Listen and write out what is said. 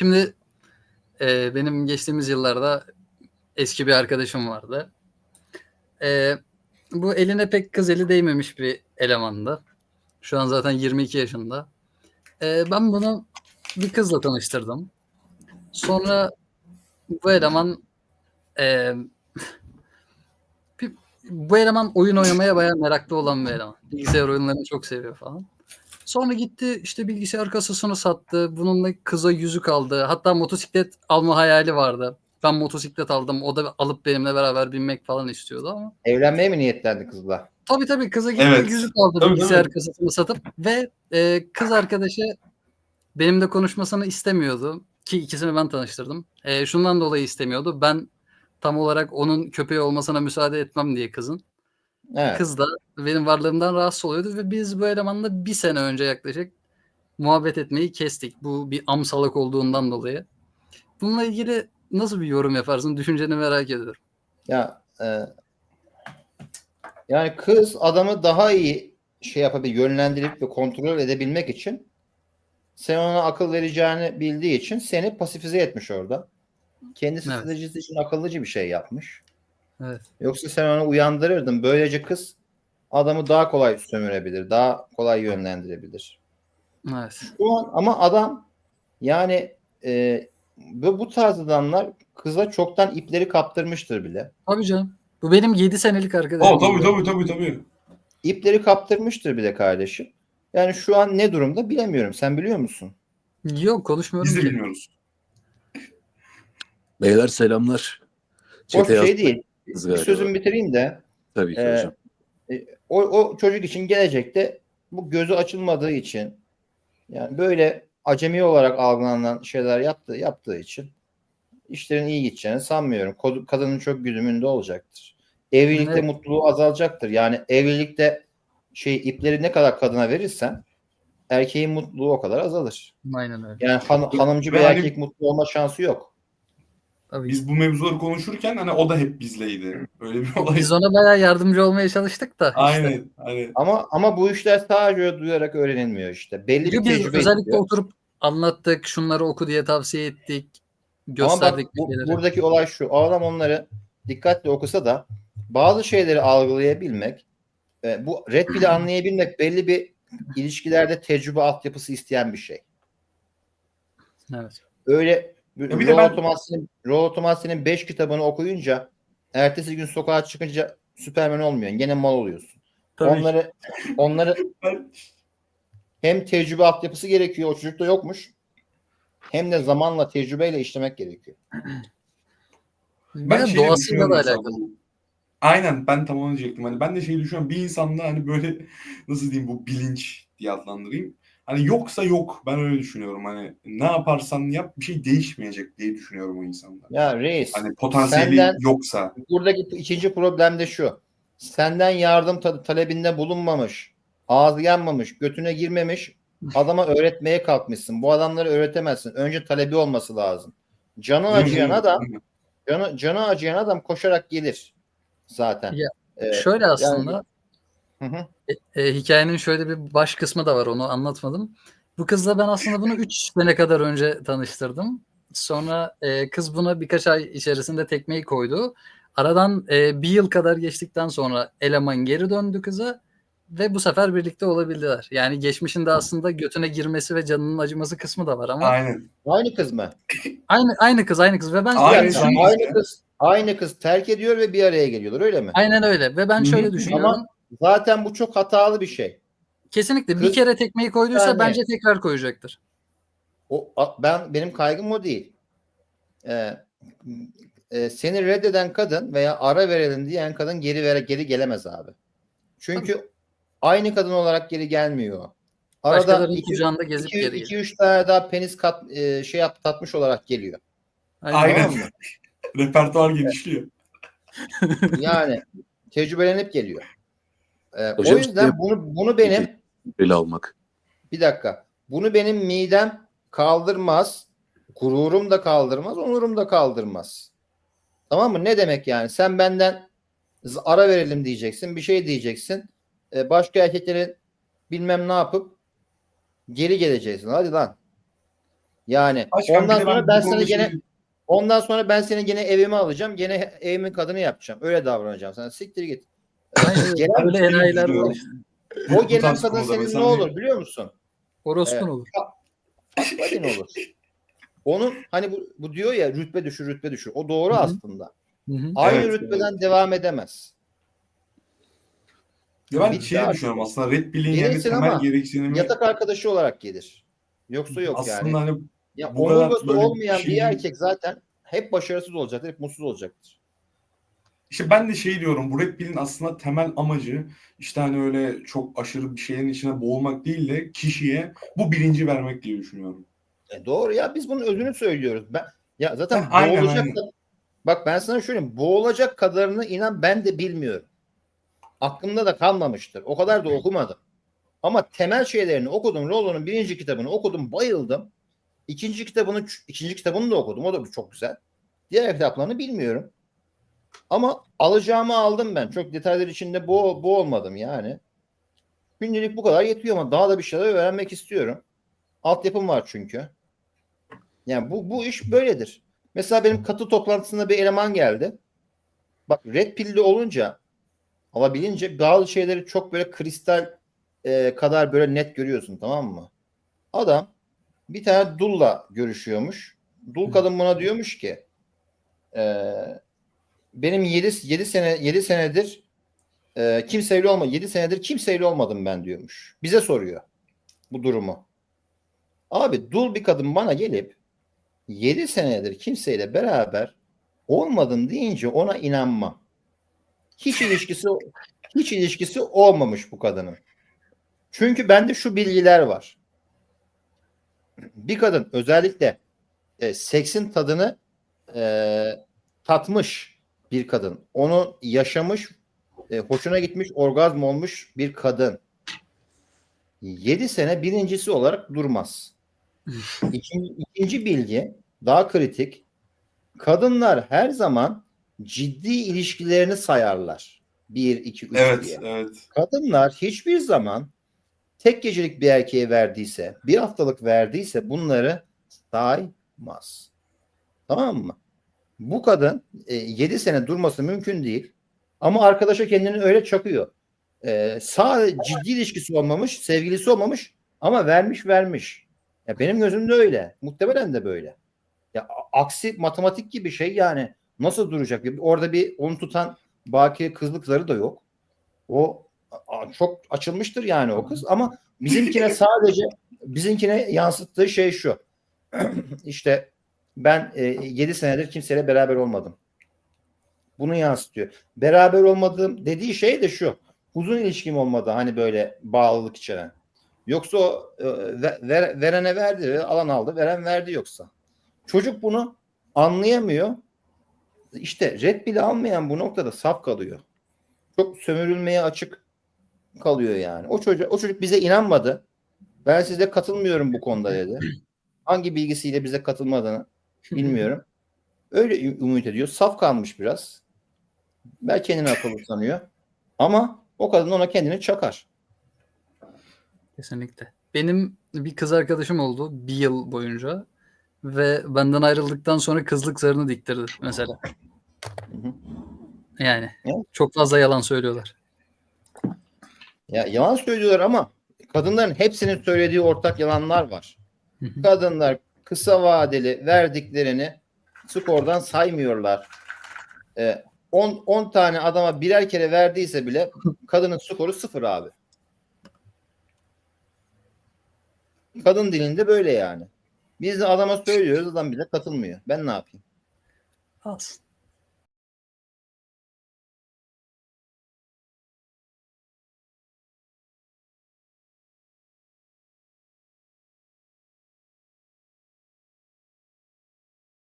Şimdi e, benim geçtiğimiz yıllarda eski bir arkadaşım vardı. E, bu eline pek kız eli değmemiş bir elemandı. Şu an zaten 22 yaşında. E, ben bunu bir kızla tanıştırdım. Sonra bu eleman e, bu eleman oyun oynamaya bayağı meraklı olan bir eleman. Bilgisayar oyunlarını çok seviyor falan. Sonra gitti işte bilgisayar kasasını sattı. Bununla kıza yüzük aldı. Hatta motosiklet alma hayali vardı. Ben motosiklet aldım. O da alıp benimle beraber binmek falan istiyordu ama. Evlenmeye mi niyetlendi kızla? Tabii tabii kıza gitti Evet. yüzük aldı Tabii, bilgisayar tabii. kasasını satıp ve e, kız arkadaşı benimle konuşmasını istemiyordu. Ki ikisini ben tanıştırdım. E, şundan dolayı istemiyordu. Ben tam olarak onun köpeği olmasına müsaade etmem diye kızın. Evet. Kız da benim varlığımdan rahatsız oluyordu ve biz bu elemanla bir sene önce yaklaşık muhabbet etmeyi kestik. Bu bir amsalak olduğundan dolayı. Bununla ilgili nasıl bir yorum yaparsın? Düşünceni merak ediyorum. Ya e, yani kız adamı daha iyi şey yapabilir, yönlendirip ve kontrol edebilmek için sen ona akıl vereceğini bildiği için seni pasifize etmiş orada. Kendi Evet. stratejisi için akıllıcı bir şey yapmış. Evet. Yoksa sen onu uyandırırdın. Böylece kız adamı daha kolay sömürebilir, daha kolay yönlendirebilir. Evet. Şu an ama adam yani e, ve bu tarz adamlar kıza çoktan ipleri kaptırmıştır bile. Tabii canım. Bu benim 7 senelik arkadaşım. Aa, tabii tabii tabii tabii. İpleri kaptırmıştır bile kardeşim. Yani şu an ne durumda bilemiyorum. Sen biliyor musun? Yok konuşmuyorum Biz de bilmiyoruz. Beyler selamlar. Çete şey yazdınız değil. Bir sözümü bitireyim de Tabii ki Ee, hocam. o, o çocuk için gelecekte bu gözü açılmadığı için yani böyle acemi olarak algılanan şeyler yaptığı yaptığı için işlerin iyi gideceğini sanmıyorum. Kadının çok güdümünde olacaktır. Evlilikte Evet. mutluluğu azalacaktır. Yani evlilikte şey ipleri ne kadar kadına verirsen erkeğin mutluluğu o kadar azalır. Aynen öyle. Yani han- hanımcı bir hani- erkek mutlu olma şansı yok. Tabii. Biz bu mevzuları konuşurken hani o da hep bizleydi. Öyle bir olay. Biz ona bayağı yardımcı olmaya çalıştık da. işte. Aynen. Hani Ama ama bu işler sadece duyarak öğrenilmiyor işte. Belli bir Çünkü biz tecrübe özellikle istiyor. oturup anlattık, şunları oku diye tavsiye ettik, Ama gösterdik bak bir bu- buradaki olay şu. O adam onları dikkatli okusa da bazı şeyleri algılayabilmek, e, bu red bile anlayabilmek belli bir ilişkilerde tecrübe altyapısı isteyen bir şey. Evet. Öyle bir de ben- Tomassi'nin 5 kitabını okuyunca ertesi gün sokağa çıkınca Süperman olmuyorsun. Gene mal oluyorsun. Tabii. Onları onları hem tecrübe altyapısı gerekiyor. O çocukta yokmuş. Hem de zamanla tecrübeyle işlemek gerekiyor. Ben şeyi doğasıyla da alakalı. Aynen ben tam onu diyecektim. Hani ben de şey düşünüyorum. Bir insanda hani böyle nasıl diyeyim bu bilinç diye adlandırayım. Hani yoksa yok. Ben öyle düşünüyorum. Hani ne yaparsan yap bir şey değişmeyecek diye düşünüyorum o insanda. Ya reis Hani potansiyeli senden- yoksa. buradaki ikinci problem de şu. Senden yardım ta- talebinde bulunmamış, ağzı yanmamış, götüne girmemiş, adama öğretmeye kalkmışsın. Bu adamları öğretemezsin. Önce talebi olması lazım. Canı acıyan adam, canı, canı acıyan adam koşarak gelir zaten. Ya, Ee, Şöyle aslında hı hı. e, e, hikayenin şöyle bir baş kısmı da var onu anlatmadım. Bu kızla ben aslında bunu 3 sene kadar önce tanıştırdım. Sonra e, kız buna birkaç ay içerisinde tekmeyi koydu. Aradan e, bir yıl kadar geçtikten sonra eleman geri döndü kıza ve bu sefer birlikte olabildiler. Yani geçmişinde aslında götüne girmesi ve canının acıması kısmı da var ama Aynen. Aynı kız mı? aynı aynı kız aynı kız ve ben Aynı şöyle düşünüyorum. aynı kız aynı kız terk ediyor ve bir araya geliyorlar öyle mi? Aynen öyle ve ben şöyle düşünüyorum. Ama zaten bu çok hatalı bir şey. Kesinlikle bir kere tekmeyi koyduysa Yani- bence tekrar koyacaktır. O ben benim kaygım o değil. Ee, e, seni reddeden kadın veya ara verelim diyen kadın geri vere geri gelemez abi. Çünkü aynı kadın olarak geri gelmiyor. Arada Başkalarının iki, kucağında gezip iki, geri iki, geliyor. üç tane daha penis kat e, şey yap, tatmış olarak geliyor. Aynen. Mı? Repertuar genişliyor. Yani tecrübelenip geliyor. Ee, Hocam o yüzden bunu bunu benim Beli almak. bir dakika. Bunu benim midem kaldırmaz. Gururum da kaldırmaz. Onurum da kaldırmaz. Tamam mı? Ne demek yani? Sen benden ara verelim diyeceksin. Bir şey diyeceksin. Ee, başka erkeklerin bilmem ne yapıp geri geleceksin. Hadi lan. Yani Başkan, ondan sonra ben konuda sana gene şey- ondan sonra ben seni gene evime alacağım. Gene evimin kadını yapacağım. Öyle davranacağım sana. Siktir git. Gelen, Öyle enayiler düşünüyorum. var. o gelen kadın senin ne olur biliyor musun? Orospun Evet. olur. Kadın olur. Onun hani bu, bu diyor ya rütbe düşür rütbe düşür. O doğru Hı hı. aslında. Hı hı. Aynı Evet, rütbeden devam edemez. Ya ben şey abi. düşünüyorum aslında Red Pill'in yani temel gereksinimi Yatak arkadaşı olarak gelir. Yoksa yok aslında yani. hani Ya bu kadar omurgası böyle olmayan bir şey- erkek zaten hep başarısız olacaktır, hep mutsuz olacaktır. İşte ben de şey diyorum bu Red Pill'in aslında temel amacı işte hani öyle çok aşırı bir şeyin içine boğulmak değil de kişiye bu bilinci vermek diye düşünüyorum. E doğru ya biz bunun özünü söylüyoruz. Ben ya zaten Ha, boğulacak aynen. Bak ben sana söyleyeyim. Boğulacak kadarını inan ben de bilmiyorum. Aklımda da kalmamıştır. O kadar da okumadım. Ama temel şeylerini okudum. Rollo'nun birinci kitabını okudum. Bayıldım. İkinci kitabını ikinci kitabını da okudum. O da çok güzel. Diğer kitaplarını bilmiyorum. Ama alacağımı aldım ben. Çok detaylar içinde bu, bu olmadım yani. Günlük bu kadar yetiyor ama daha da bir şeyler öğrenmek istiyorum. Altyapım var çünkü. Yani bu, bu iş böyledir. Mesela benim katı toplantısında bir eleman geldi. Bak red pilli olunca alabilince bazı şeyleri çok böyle kristal e, kadar böyle net görüyorsun tamam mı? Adam bir tane dulla görüşüyormuş. Dul kadın buna diyormuş ki e, benim 7 7 sene 7 senedir e, kimseyle olma 7 senedir kimseyle olmadım ben diyormuş. Bize soruyor bu durumu. Abi dul bir kadın bana gelip 7 senedir kimseyle beraber olmadım deyince ona inanmam. Hiç ilişkisi hiç ilişkisi olmamış bu kadının. Çünkü bende şu bilgiler var. Bir kadın özellikle e, seksin tadını e, tatmış bir kadın. Onu yaşamış, e, hoşuna gitmiş, orgazm olmuş bir kadın. 7 sene birincisi olarak durmaz. İkinci, ikinci bilgi daha kritik. Kadınlar her zaman ciddi ilişkilerini sayarlar. 1, 2, 3 Evet, diye. evet. Kadınlar hiçbir zaman tek gecelik bir erkeğe verdiyse, bir haftalık verdiyse bunları saymaz. Tamam mı? Bu kadın 7 sene durması mümkün değil. Ama arkadaşa kendini öyle çakıyor. E, sadece ciddi ilişkisi olmamış, sevgilisi olmamış ama vermiş vermiş. Ya benim gözümde öyle. Muhtemelen de böyle. Ya aksi matematik gibi şey yani nasıl duracak? Orada bir onu tutan baki kızlık zarı da yok. O çok açılmıştır yani o kız ama bizimkine sadece bizimkine yansıttığı şey şu. işte ben e, 7 senedir kimseyle beraber olmadım. Bunu yansıtıyor. Beraber olmadığım dediği şey de şu. Uzun ilişkim olmadı hani böyle bağlılık içeren. Yoksa o e, ve- ver- verene verdi, alan aldı, veren verdi yoksa. Çocuk bunu anlayamıyor. İşte red bile almayan bu noktada saf kalıyor. Çok sömürülmeye açık kalıyor yani. O çocuk o çocuk bize inanmadı. Ben size katılmıyorum bu konuda dedi. Hangi bilgisiyle bize katılmadığını bilmiyorum. Öyle ümit ediyor. Saf kalmış biraz. Belki kendini akıllı sanıyor. Ama o kadın ona kendini çakar. Kesinlikle. Benim bir kız arkadaşım oldu bir yıl boyunca ve benden ayrıldıktan sonra kızlık zarını diktirdi mesela. Yani Evet. çok fazla yalan söylüyorlar. Ya yalan söylüyorlar ama kadınların hepsinin söylediği ortak yalanlar var. Kadınlar kısa vadeli verdiklerini skordan saymıyorlar. Ee, 10 10 tane adama birer kere verdiyse bile kadının skoru sıfır abi. Kadın dilinde böyle yani. Biz de adama söylüyoruz adam bile katılmıyor. Ben ne yapayım? Alsın.